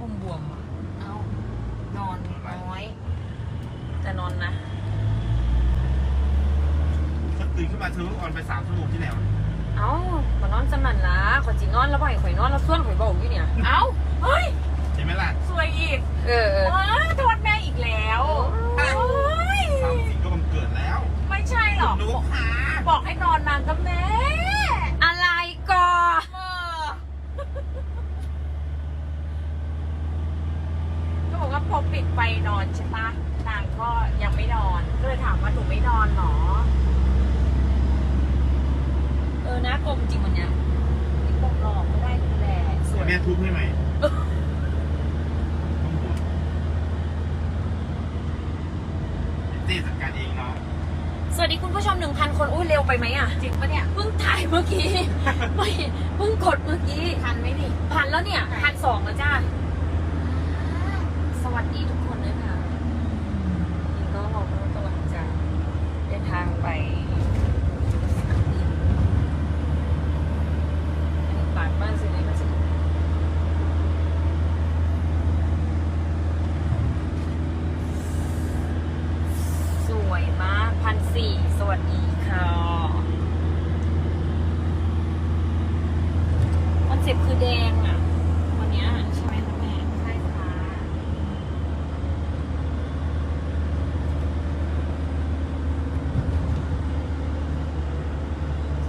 บวมบวมๆอะเอานอนน้อย แต่นอนนะฉันตื่นขึ้นมาเธอออนไปสามชั่วโมงที่แล้วเอ้ามานอนจำนันละขอยจินอนแล้วบ่อยข่อยนอนแล้วส่วนข่อยบอกอยู่เนี่ย เอาเฮ้ย เห็นไหมล่ะสวยอีกเออเออ ว้าโทษแม่อีกแล้วโอ้ยสามสิบก็บังเกิดแล้ว ไม่ใช่หรอกหนูขาบอกให้นอนนานกับแม่ อะไรก่อ เออ ก็บอกว่าพอปิดไฟนอนใช่ปะนางก็ยังไม่นอนก็เลยถามว่าหนูไม่นอนหรอ เออนะกลมจริงวันเนี้ยไม่กบหลอกไม่ได้ดูแลสวยแม่ทุบให้ไหมต้องบวชเจ๊จัดการเองเนาะสวัสดีคุณผู้ชมหนึ่งพันคน อุ้ยเร็วไปไหมอะจริงปะเนี่ยเพิ่งถ่ายเมื่อกี้ไม่เพิ่งกดเมื่อกี้ทันไหมนี่พันแล้วเนี่ยพันสองแล้วจ้าส วัสดีทุกคนด้วยค่ะยินดีต้อนรับเข้าสู่ตลาดจ้าเดินทางไปสนามบินอันนี้ปาดบ้านสิเลยมันสิสวยมากพันสี่สวัสดีค่ะคอนเซ็ปต์คือแดงอะ วันเนี้ยใช่ไหมคะแม่ ใช่ค่ะ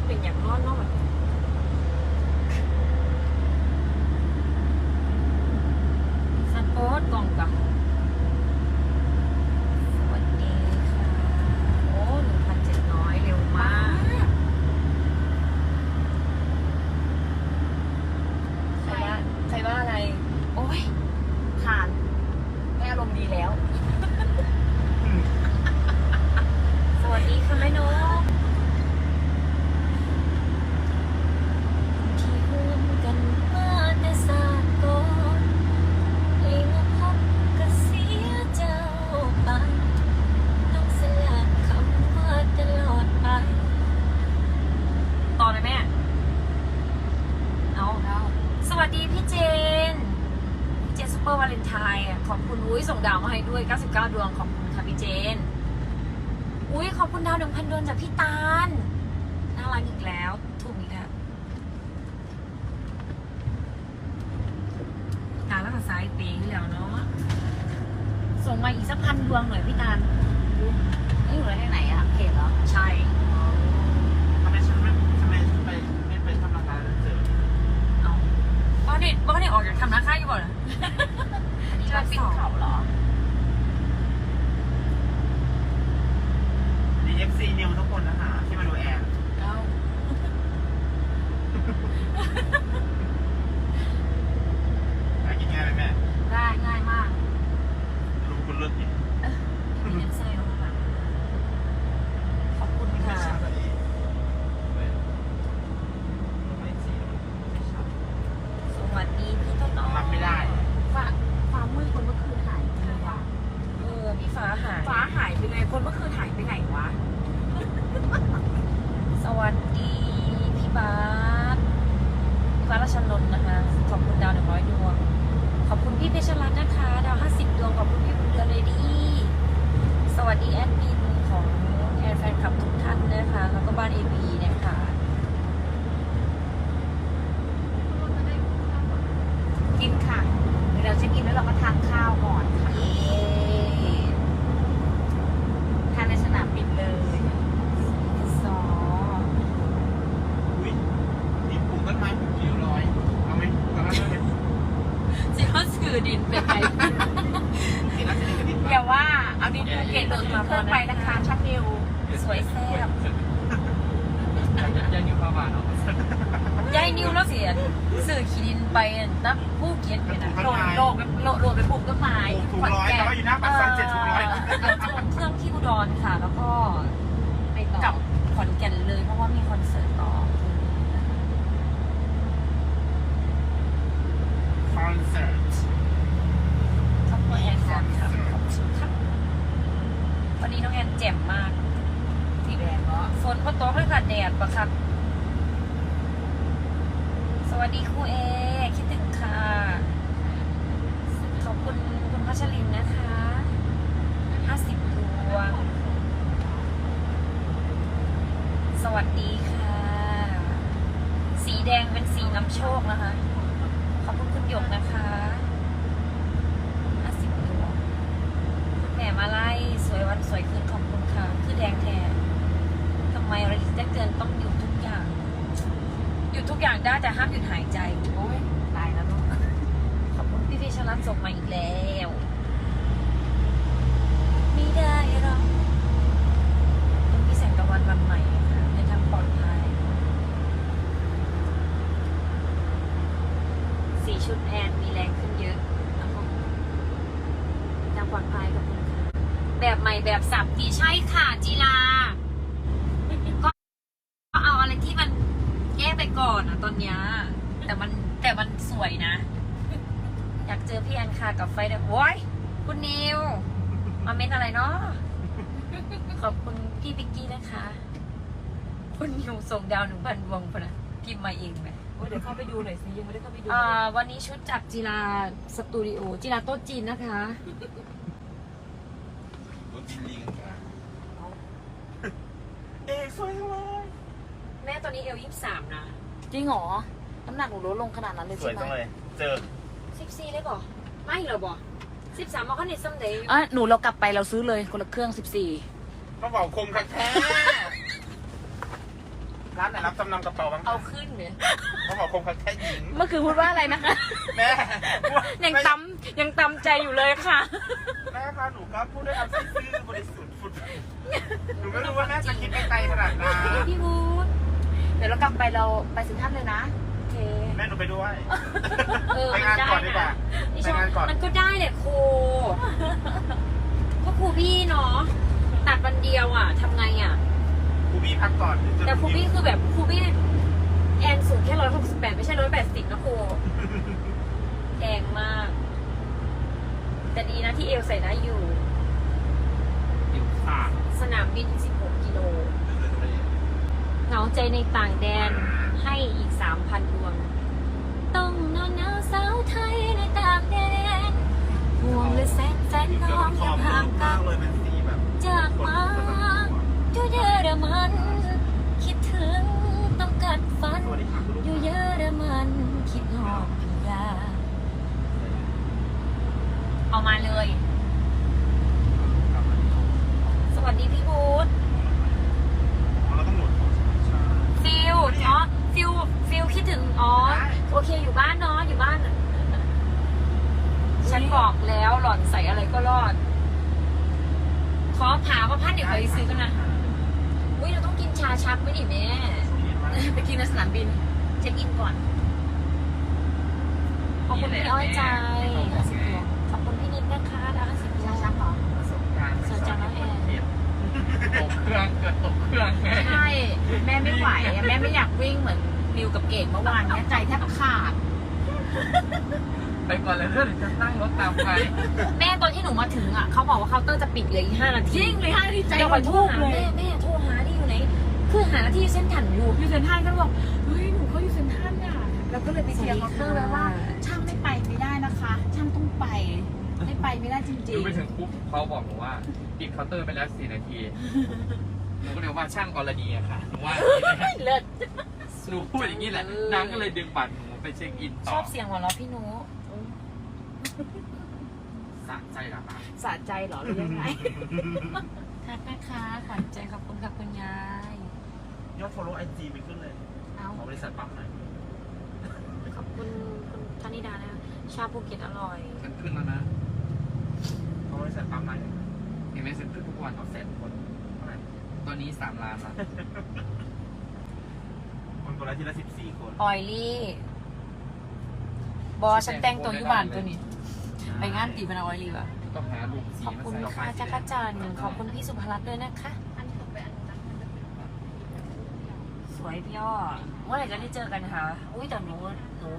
เป็นอย่างนอนเนอกแบบสปอร์ตกล่องกับสวัสดีค่ะ โอ้หนึ่งพันเจ็ดร้อยเร็วมาก ใครว่าใครว่าอะไร โอ้ยผ่านแม่อารมณ์ดีแล้ว สวัสดีค่ะแม่นกที่ร่วมกันมาแต่ศาสตร์ก่อนเองพบก็เสียเจ้าไปต้องสลัดคำว่าตลอดไป ต่อเลยแม่ เอา สวัสดีพี่เจน พี่เจนซูเปอร์วาเลนไทน์อะขอบคุณอุ้ยส่งดาวมาให้ด้วย 99 ดวง ขอบคุณค่ะพี่เจน อุ้ยขอบคุณดาวหนึ่งพันดวงจากพี่ตาล น่ารักอีกแล้ว ถูกอีกแล้วตาลแล้วก็สายเปย์แล้วเนาะ ส่งมาอีกสักพันดวงหน่อยพี่ตาลนี่อยู่ที่ไหนอะเพจเหรอ ใช่ทำไมฉันไม่ทำไมฉันไปไม่ไปทำราคาแล้วเจอเอาบ้านเด็บ้านเด็ออกจากทำนาค่าอยู่บ่เหรออันนี้ว่าปินเขาเหรอดีเอฟซีนิวทุกคนนะคะที่มาดูแอนเอาหากินง่ายไหมแม่ได้ง่ายมาก รู้คุณเลิศดิมีเงินใส่ลงมาขอบคุณค่ะสวัสดีพี่ต้นอ้อรับไม่ได้ ฟ้าฟ้ามืดคนเมื่อคืนหายไปเลยว่ะเออพี่ฟ้าหายฟ้าหายไปเลยคนเมื่อคืนหายไปไหนวะ สวัสดีพี่บาสพี่บาสราชนนท์นะคะ ขอบคุณดาวหนึ่งร้อยดวง ขอบคุณพี่เพชรรัตน์นะคะ ดาวห้าสิบดวง ขอบคุณพี่บุญเรือนเลดี้ สวัสดีแอดมินของแอนแฟนคลับทุกท่านนะคะ แล้วก็บ้านเอวีนะคะ กินค่ะเดี๋ยวเราจะกินแล้วเราก็ทานข้าวก่อนค่ะ เย้ ทานในสนามบินเลย สอ อุ้ยนี่ปลูกต้นไม้ปลูกกี่ร้อยเอาไหมปลูกกันแล้วไหม สิเขาสื่อดินไปไหน กินแล้วจะได้กระดิ่ง อย่า ว่าเอาดินภูเก็ตเดินมาเพิ่มไปนะคะชักนิวสวยแซ่บยังอยู่ประมาณเนาะยายนิวแล้วเสียสื่อขีดินไปนับผู้เกียรติเป็นอะโดดโดดไปโดดโดดไปปลูกต้นไม้ถูกร้อยแต่ว่าอยู่หน้าปากซอยเจ็ดถูกร้อยเดี๋ยวจะลงเครื่องที่อุดรค่ะ แล้วก็ไปต่อกลับขอนแก่นเลยเพราะ แจ่มมากสีแดงเนาะฝนพอตกเลยค่ะแดดปะครับ สวัสดีครูเอ คิดถึงค่ะ ขอบคุณคุณพัชรินนะคะห้าสิบดวง สวัสดีค่ะ สีแดงเป็นสีน้ำโชคนะคะ ขอบคุณคุณหยกนะคะห้าสิบดวงแหม่มาไล่สวยวันสวยคืน แดงแทนทำไมเราได้เกินต้องหยุดทุกอย่าง หยุดทุกอย่างได้แต่ห้ามหยุดหายใจ โอ้ยตายแล้วลูกขอบคุณพี่พี่ชลัดส่งมาอีกแล้วไม่ได้หรอกคุณพี่แสงตะวันวันใหม่ค่ะในทางปลอดภัยสีชุดแอนมีแรงขึ้นเยอะนะครับทางปลอดภัยกับคุณค่ะแบบใหม่แบบสับดีใช่ค่ะจีลา ก็ก็เอาอะไรที่มันแก้ไปก่อนอะตอนเนี้ยแต่มันแต่มันสวยนะ อยากเจอพี่แอนค่ะกับไฟเดอร์โว้ยคุณนิว มาเม้นอะไรเนาะขอบคุณพี่ปิกกี้นะคะ คุณนิว ส่งดาวหนึ่งพันดวงพอนะพิมพ์มาเองไหมโอ้ยเดี๋ยวเข้าไปดูหน่อยสิยังไม่ได้เข้าไปดูอ่าวันนี้ชุดจากจิราสตูดิโอจิราโต๊ะจีนนะคะ รถกินลิงกันเอกสวยจังเลยแม่ตอนนี้เอลยี่สามนะจริงเหรอ น้ำหนักหนูลดลงขนาดนั้นเลยสใช่วยไหมจังเลยเจอสิบสี่เลยบ่ไม่เหรอบ่สิบสามมาเขาเน็ตซัมเดย์อะหนูเรากลับไปเราซื้อเลยคนละเครื่องสิบสี่กระเป๋าคมคักแท้ ร้านไหนรับจำนำกระเป๋าบ้างเอาขึ้นเลยกระเป๋าคมคักแท้หญิง เมื่อคืนพูดว่าอะไรนะคะ แม่ยังตำยังตำใจอยู่เลยค่ะ แม่คะหนูก็พูดด้วยคำซื่อๆบริสุทธิ์ฟุดหนูไม่รู้ว่าแม่จะคิดไปไกลขนาดนั้นพี่วูดเดี๋ยวเรากลับไปเราไปสินท่านเลยนะโอเคแม่หนูไปด้วยเออไปมันงานได้ก่อนดีกว่านะนี่ไปชอบงานก่อนมันก็ได้แหละครูก็ครูพี่เนาะตัดวันเดียวอะทำไงอะ ครูบี้พักก่อนเดี๋ยวจะแต่ครูพี่คือแบบครูพี่แอนสูงแค่ร้อยหกสิบแปดไม่ใช่ร้อยแปดสิบนะครูแดงมาก แต่ดีนะที่เอวใส่ได้อยู่ อยู่ข้างสนามบินสิบหกกิโลเหงาใจในต่างแดนให้อีกสามพันดวง ต้องนอนหนาวสาวไทยในต่างแดนห่วงและแสนแสนน้องอย่าห่างกันเลยเป็นสีแบบจากมา อยู่เยอรมัน คิดถึงต้องกัดฟัน สวัสดีค่ะคุณลูก อยู่เยอรมัน คิดหอดพิยา เอามาเลย สวัสดีพี่บูธ เราต้องโหลดของใช่ ฟิลอ๋อฟิลฟิลคิดถึง อ๋อ โอเคอยู่บ้านเนาะอยู่บ้าน ฉันบอกแล้วหล่อนใส่อะไรก็รอด ขอผาว่าพันเดี๋ยวไปซื้อกันนะอุ้ยเราต้องกินชาชักไหมดิแม่ ไปกินในสนามบิน เช็คอินก่อน ขอบคุณพี่อ้อยใจขอบคุณพี่นิดนะคะดาวห้าสิบ ชาชักเหรอ ประสบการณ์ สนใจน้องแอน ตกเครื่อง เกิดตกเครื่องใช่แม่ไม่ไหวอะแม่ไม่อยากวิ่งเหมือนนิวกับเกดเมื่อวานเนี้ยใจแทบขาด ไปก่อนเลยเพื่อนจะตั้งรถตามไปแม่ตอนที่หนูมาถึงอะเขาบอกว่าเคาน์เตอร์จะปิดเหลยอีกห้านาทีจริงเลยห้านาทีใจเดี๋ยวขอโทรหาเลยแม่แม่โทรหาที่อยู่ไหน คือหาที่เส้นถันอยู่ อยู่เซนทรันก็บอกเฮ้ยหนูเขาอยู่เซนทรันอะแล้วก็เลยไปเคลียร์เคาน์เตอร์ไว้ว่า ช่างไม่ไปไม่ได้นะคะ ช่างต้องไป ไม่ไปไม่ได้จริดูงไปถึงปุ๊บเขาบอกหนูว่าปิดเคาน์เตอร์ไปแล้วสี่นาทีห นูก็เลยว่าช่างอรดีอะค่ะหนูว่าอย่างนี้นะเลิศหนูพูดอย่างนี้แหละนางก็เลยดึงบัตรหนูไปเช็คอินชต่ออบเสียงหัวเราะพี่หนูสะใจเหรอคะๆสะใจเหรอหรือยังไง ทักนะคะขวัญใจขอบคุณค่ะคุณยายยอด follow IG ไปขึ้นเลยเอาของบริษัทปั๊มหน่อยขอบคุณคุณธนิดานะชาภูเก็ตอร่อย ฉันขึ้นแล้วนะของบริษัทปั๊มหน่อยเห็นไหมฉันขึ้นทุกวัน เอาแสนคนเท่าไหร่ ตอนนี้สามล้านละคนตัวละทีละสิบสี่คนออยลี่ บอฉันแต่งตัวอยุบานตัวนี้ ไปงานตีเป็นออยลี่วะต้องหาลูกสีขอบมาคุณใส่ค่ะจักรจันทร์ขอบคุณพี่สุภรัตน์ด้วยนะคะ สวยพี่อ้อเมื่อไหร่จะได้เจอกันคะ อุ้ยแต่หนูหนู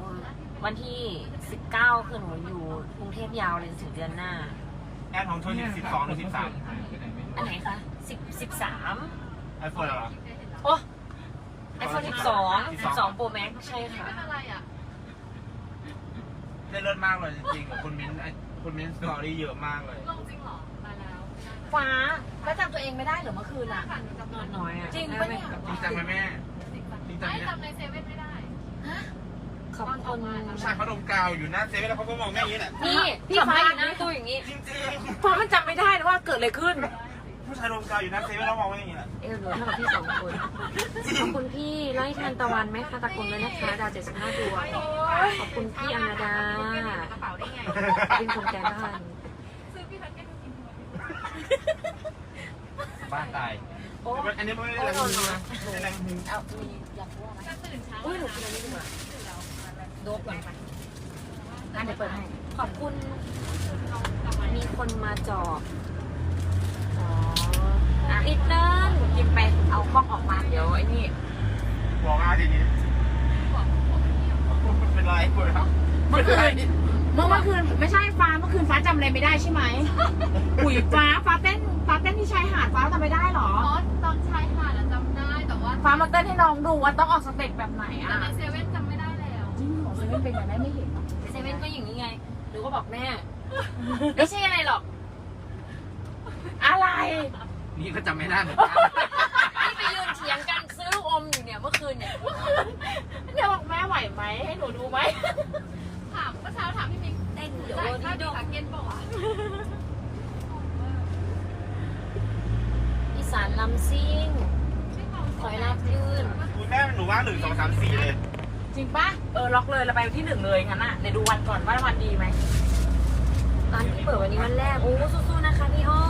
วันที่สิบเก้าคือหนูอยู่กรุงเทพยาวเลยถึงเดือนหน้า แอดของเธอสิบสิบสองหรือสิบสาม อันไหนคะสิบสิบสามไอโฟนเหรอโอ้ไอโฟนสิบสองสิบสองโปรแม็กใช่ค่ะได้เลิศมากเลยจริงๆกับคุณมิ้นท์ไอ้คุณมิ้นท์สตอรี่เยอะมากเลยลฟ้าแล้วจำตัวเองไม่ได้เหรอเมื่อคืนอะ นอนน้อยอะจริงปะเนี่ย จริงจังไหมแม่ จริงจังไหมเนี่ยจำในเซเว่นไม่ได้ ขอบคุณผู้ชายเขาดมกาวอยู่หน้าเซเว่นแล้วเขาก็มองแม่อย่างนี้แหละนี่พี่พี่ฟ้าฟ้าอยู่หน้าตู้อย่างนี้จริงฟ้ามันจำไม่ได้นะว่าเกิดอะไรขึ้นๆ ผู้ชายดมกาวอยู่หน้าเซเว่นแล้วมองแม่อย่างนี้แหละเออหนูเท่ากับพี่สองคนขอบคุณพี่ไล่ทันตะวันไหมคะตะกลด้วยนะคะ ดาวเจ็ดสิบห้าดวงขอบคุณพี่อนาดากระเป๋าได้ไงเป็นคนแก่บ้านซื้อพี่แพ็กเกจกินบ้านตายโอ้อันนี้ไม่ได้แรงมือนะแรงมือเอามีอยากพูดอะไรจะตื่นเช้าอุ้ยหนูกินอันนี้ดีกว่าโดบก่อนอันเดี๋ยวเปิดให้ขอบคุณมีคนมาจอบ อ๋ออะอิตเติ้ลกินไปเอากล้องออกมาเดี๋ยวไอ้นี่บอกอาทีนี้เป็นไรปวดครับเมื่อคืนเมื่อเมื่อคืนไม่ใช่ฟ้าเมื่อคืนฟ้าจำอะไรไม่ได้ใช่ไหมอุ๋ยฟ้าฟ้าเต้นฟ้าเต้นที่ชายหาดฟ้าจำไม่ได้เหรอ อ๋อตอนชายหาดอะจำได้แต่ว่าฟ้ามาเต้นให้น้องดูว่าต้องออกสเต็ปแบบไหนแต่อะในเซเว่นจำไม่ได้แล้วจริงเหรอเซเว่นเป็นแบบนั้นไม่เห็นเหรอเซเว่นก็อย่างนี้ไงหนูก็บอกแม่ ไม่ใช่อะไรหรอก อะไร นี่ก็จำไม่ได้เหมือนกันที่ไปยืนเถียงกันซื้อลูกอมอยู่เนี่ยเมื่อคืนเนี่ยเดี๋ยวบอกแม่ไหวไหมให้หนูดูไหมถามเมื่อเช้าถามพี่มิกเต้นเดี๋ยวจ่ายวันค่านี้ดีดูแพ็กเกจบอกว่าอีสานลำซิ่งขอยรับลื่นคุณแม่หนูว่าหนึ่งสองสามสี่เลยจริงปะเออล็อกเลยเราไปที่หนึ่งเลยงั้นอะเดี๋ยวดูวันก่อนว่าวันดีไหมร้านที่เปิดวันนี้วันแรก โอ้สู้ๆนะคะพี่อ้อเขาของ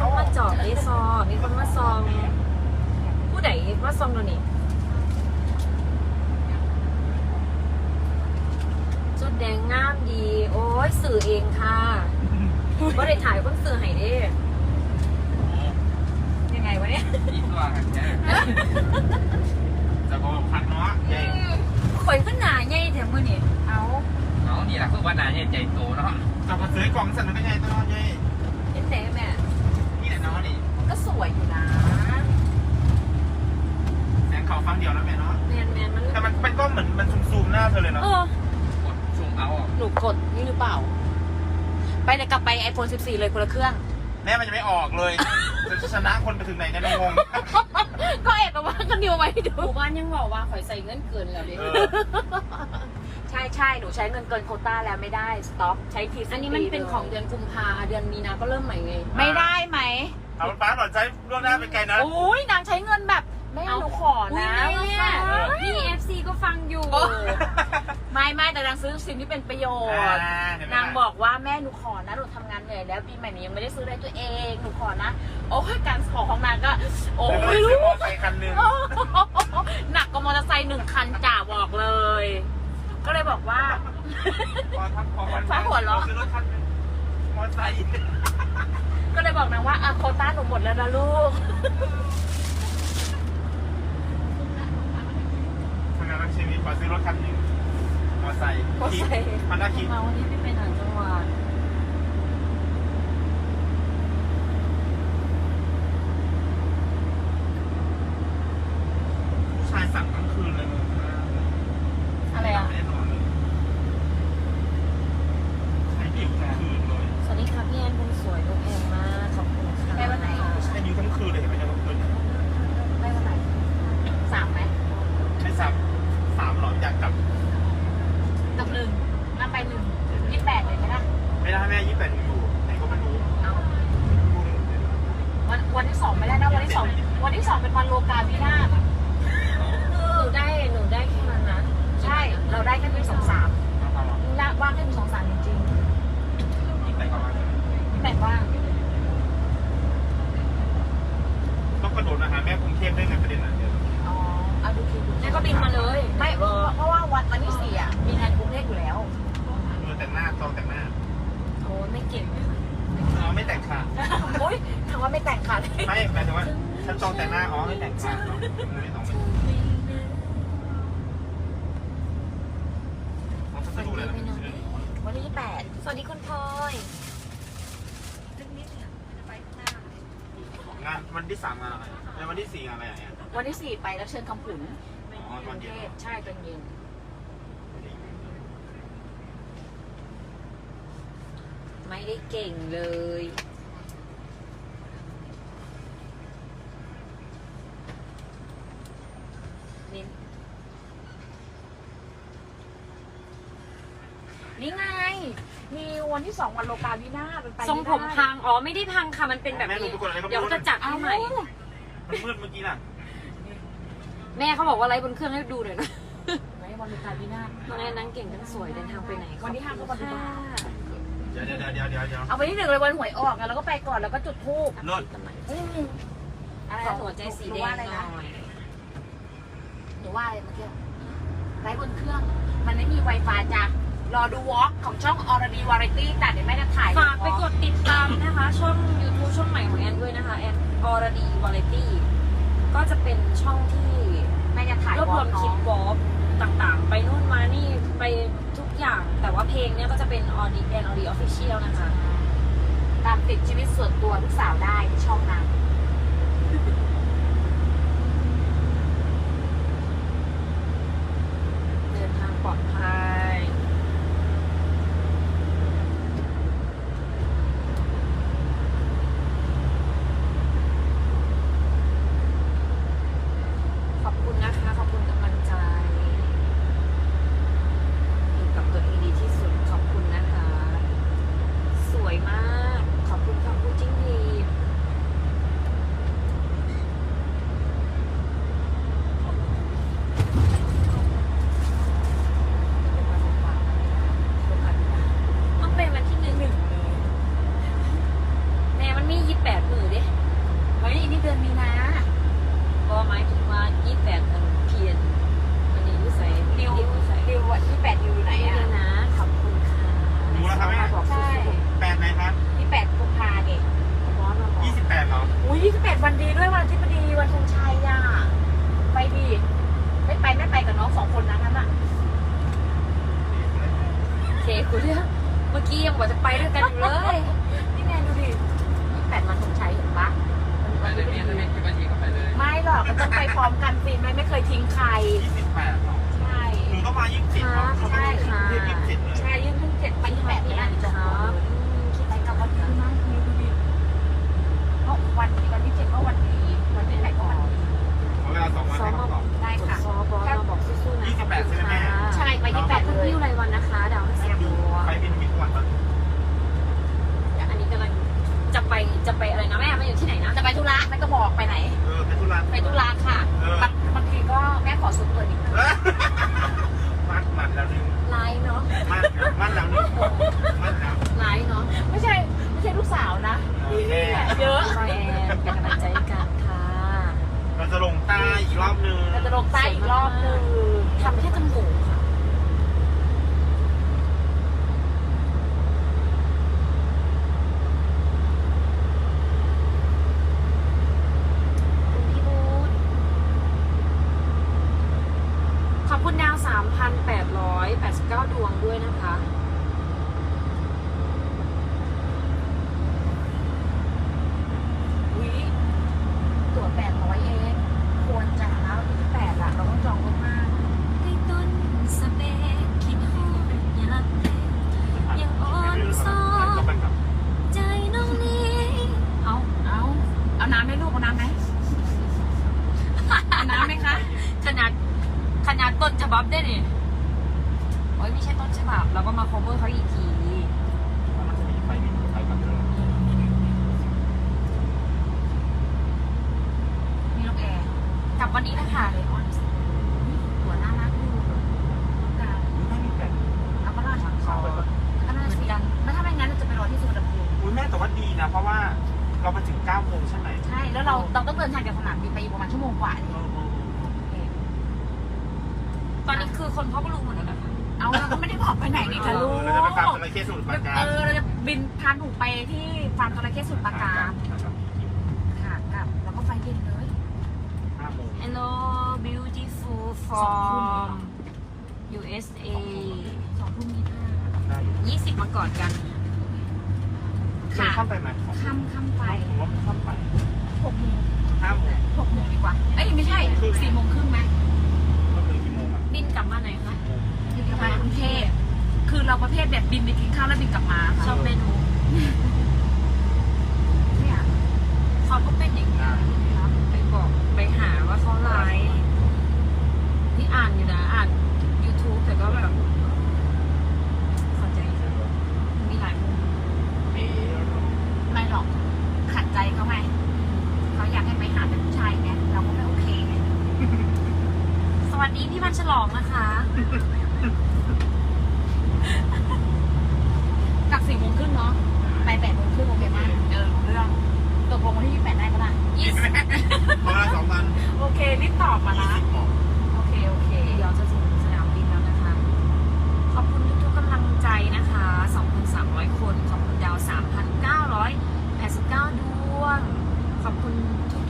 ว่ามีแล้มีคนวมาจอดดีซอมีคนมาซอง ผู้ใดมาซองตัวนี้จุดแดงงามดี โอ้ยสื่อเองค่ะว่าได้ถ่ายคนสื่อให้เด้ยังไงวะเนี่ยอีกตัวกันแค่จะบอกพันเนาะใหญ่ข่อยขึ้นหนาใหญ่แถมมือนี่เอาเอานี่แหละคือว่านาเนี่ยใจโตเนาะจะมาซื้อกล่องสั่นมันก็ใหญ่ตัวใหญ่ เห็นแต่แม่ นี่แหละเนาะนี่ ก็ สวยอยู่นะแสงขาวฟังเดียวแล้วแม่เนาะ แมนแมนมัน แต่มันเป็นก็เหมือนมันซูมๆหน้าเธอเลยเนาะ เออ กดซูมเอาออกหนูกดนี่หรือเปล่า ไปเดี๋ยวกลับไป iPhone 14 เลยคนละเครื่อง แม่มันจะไม่ออกเลยจะชนะคนไปถึงไหนเนี่ยงง ก็แอบกับว่ากันดิวไว้ดูบ้านยังบอกว่าข่อยใส่เงินเกินแล้วดิเออ ใช่ใช่หนูใช้เงินเกินโควต้าแล้วไม่ได้ สต็อป ใช้ทีอันนี้มันเป็นของเดือนกุมภาเดือนมีนาก็เริ่มใหม่ไง ไม่ได้ไหม เอาป้าหน่อยใจล่วงหน้าไปไกลนะ โอ้ยนางใช้เงินแบบแม่หนูขออุ้ยนะแม่พี่เอฟซีก็ฟังอยู่ไม่ไม่แต่นางซื้อสิ่งที่เป็นประโยชน์นางบอกว่าแม่หนูขอนะหนูทำงานเหนื่อยแล้วปีใหม่นี้ยังไม่ได้ซื้ออะไรตัวเองหนูขอนะ โอ้ยการขอของนางก็ โอ้โอ้ยยลูซื้อกมอเตอร์ไซค์คันหนึ่ง หนักกว่ามอเตอร์ไซค์หนึ่งคันจ่าบอกเลย ก็เลยบอกว่าพอทักพอวันฟ้าหัวเราะ ซื้อรถคันหนึ่ง มอเตอร์ไซค์ก็เลยบอกนางว่าอะโควต้าหนูหมดแล้วนะลูก ทำงานทั้งชีวิตขอซื้อรถคันหนึ่งมอเตอร์ไซค์มอเตอร์ไซค์ฮอนด้าคิด มาวันนี้ไม่ไปต่างจังหวัด ผู้ชายสั่งทั้งคืนเลยมึง อะไรอะ ไม่ได้นอนเลยใช้ดิวทั้งคืนเลย สวัสดีค่ะพี่แอนคุณสวยดูแพงมาก ขอบคุณค่ะ ไปวันไหน ใช้ดิวทั้งคืนเลยเห็นไหมเนี่ยทั้งคืน ไปวันไหนสามไหม ไม่สามสามหรออยา กกลับกับหนึ่งนับไปหนึ่งยี่สิบแปดเลยไหมล่ะไม่ได้แม่ยี่สิบแปดอยู่ไหนก็ไม่รู้เอาวันวันที่สองไม่ได้นะวันที่สองวันที่สองเป็นวันโลกาวินาศหนูได้หนูได้แค่นั้นนะใช่เราได้แค่ปีสองสามเอาเอาเอาละว่างแค่ปีสองสามจริงอีกไหนก็มาๆแต่ว่างต้องกระโดดมาหาแม่กรุงเทพได้ไงประเด็นอะเดี๋ยวอ๋อ เอาดูคิวดูแล้วก็บินมาเลยไม่เพราะเพราะว่าวันวันที่สี่อะมีงานกรุงเทพอยู่แล้วเออแต่งหน้าซองแต่งหน้าโอ้ไม่เก่งอ๋อไม่แต่งค่ะโอ๊ยถามว่าไม่แต่งค่ะไม่หมายถึงว่าฉันจองแต่งหน้าอ๋อไม่แต่งค่ะเนาะไม่ต้องต้องพัสดุเลยนะวันที่แปดสวัสดีคุณพลอยงานวันที่สามงานอะไรในวันที่สี่งานอะไรอะ วันที่สี่ไปแล้วเชิญคำผุนกรุงเทพใช่ตอนเย็นไม่ได้เก่งเลย นี่นี่ไง มีวันที่สองวันโลกาวินาไปทรงผมพัง อ๋อ ไม่ได้พังค่ะ มันเป็นแบบนี้เดี๋ยวจะจัดให้ใหม่ มันมืดเมื่อกี้น่ะ แม่เขาบอกว่าไลฟ์บนเครื่องให้ดูหน่อยนะไหนวันโลกาวินาศน้องแอนนั่งเก่งทั้งสวยเดินทางไปไหนวันที่ห้าก็วันที่ห้าเดี๋ยวเดี๋ยวเดี๋ยวเดี๋ยวเดี๋ยวเอาไปที่หนึ่งเลยวันหวยออกไงแล้วก็ไปก่อนแล้วก็จุดธูปรถอืมอะไรขอหัวใจสีแดงว่าอะไรหน่นะอยหนูว่าอะไรเมื่อกี้ไลฟ์บนเครื่อง มันไม่มี Wi-Fi จ้ะรอดูวอล์กของช่องออร์ดีวาไรตี้จ้ะเดี๋ยวแม่จะถ่ายฝากไปกดติดตามนะคะ ช่อง YouTube ช่องใหม่ของแอนด้วยนะคะแอนออร์ดีวาไรตี้ก็จะเป็นช่องที่แม่จะถ่ายรวบรวมคลิปวอล์กวอล์กต่างๆ ไปนู่นมานี่ไปทุกอย่าง แต่ว่าเพลงเนี้ยก็จะเป็นออดีแอนออดีออฟฟิเชียลนะคะ ตามติดชีวิตส่วนตัวลูกสาวได้ที่ช่องนั้น อบนึงเราจะลงใต้อีกรอบหนึ่งทำแค่จมูกค่ะ คุณพี่บูธขอบคุณดาว 3,889 ดวงด้วยนะคะ วิตั๋วแปดร้อยเองควรจะแล้วที่แปดอะเราต้องจองล่วงหน้า ให้ต้นสเปกคิดหอดอยากเป็น ยังอ่อนซ้อม ก็ไปกับ ใจน้องนี้ เอา เอาเอาน้ำไหมลูกเอาน้ำไหมเอาน้ำไหมคะ ขนาดขนาดต้นฉบับได้นี่โอ้ยไม่ใช่ต้นฉบับ เราก็มา cover เขาอีกทีมันจะมีไฟบินไฟกับเรือมีลูกแอร์กลับวันนี้นะคะเลออนหัวน่ารักอยู่กาวไม่มีแปดเอาก็ล่าชักคอก็น่าสิแล้วถ้าไม่งั้นเราจะไปรอที่สุวรรณภูมิอุ้ยแม่แต่ว่าดีนะ เพราะว่าเรามาถึง9โมงใช่ไหมใช่ แล้วเราเราต้องเดินทางจากสนามบินไปอีกประมาณชั่วโมงกว่านี่ตอนนี้ คือคนเขาก็รู้หมดแล้วนะคะเอาเราก็ไม่ได้บอกไปไหนนี่ค่ะลูกเราจะไปฟาร์มจระเข้สมุทรปราการเออเราจะบินพาหนูไปที่ฟาร์มจระเข้สุดปราการค่ะกลับแล้วก็ไฟเย็นเลยห้าโมง Hello beautiful สองทุ่ม from USA สองทุ่มยี่ห้าได้อยู่20มาก่อนกันเคยเข้าไปไหมค่ำค่ำไปผมว่าเข้าไปหกโมงห้าโมงหกโมงดีกว่า เอ้ยไม่ใช่สี่โมงครึ่งไหม ก็คือกี่โมงอะ บินกลับมาไหนคะบินกลับมากรุงเทพคือเราประเภทแบบบินไปกินข้าวแล้วบินกลับมาชค่ะอบเมนูเนี่ยเขาก็เป็นอย่างนี้ครับไปบอกไปหาว่าเขาไลฟ์นี่อ่านอยู่นะอ่าน YouTube แต่ก็แบบเข้าใจ วัสดีพี่วันฉลองนะคะ กลับสี่โมงครึ่งเนาะไปแปดโมงครึ่งโอเคมาก เออเรื่อง ตกลงวันที่ยี่สิบแปดได้ก็ได้ ยี่สิบ ประมาณสองพัน โอเครีบตอบมา ยี่ นะ สิบหมอก โอเค โอเค เดี๋ยวจะถึงสนามบินแล้วนะคะ ขอบคุณทุกๆกำลังใจนะคะ 2,300 คน ขอบคุณดาว 3,989 ดวง ขอบคุณ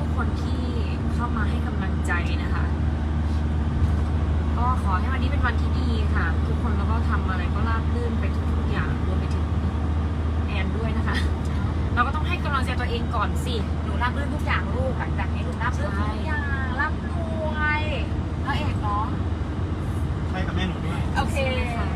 ทุกๆคนที่เข้ามาให้กำลังใจนะคะ ก็ขอ ให้วันนี้เป็นวันที่ดีค่ะ ทุกคนแล้วก็ทำอะไรก็ราบรื่นไปทุกๆอย่างรวมไปถึงแอนด้วยนะคะ เราก็ต้องให้กำลังใจตัวเองก่อนสิหนูรับรื่นทุกอย่างลูกหลังจากนี้หนูรับรื่นทุกอย่างรับรวยแล้วเอกเนาะใช่กับแม่หนูด้วยโอเคค่ะ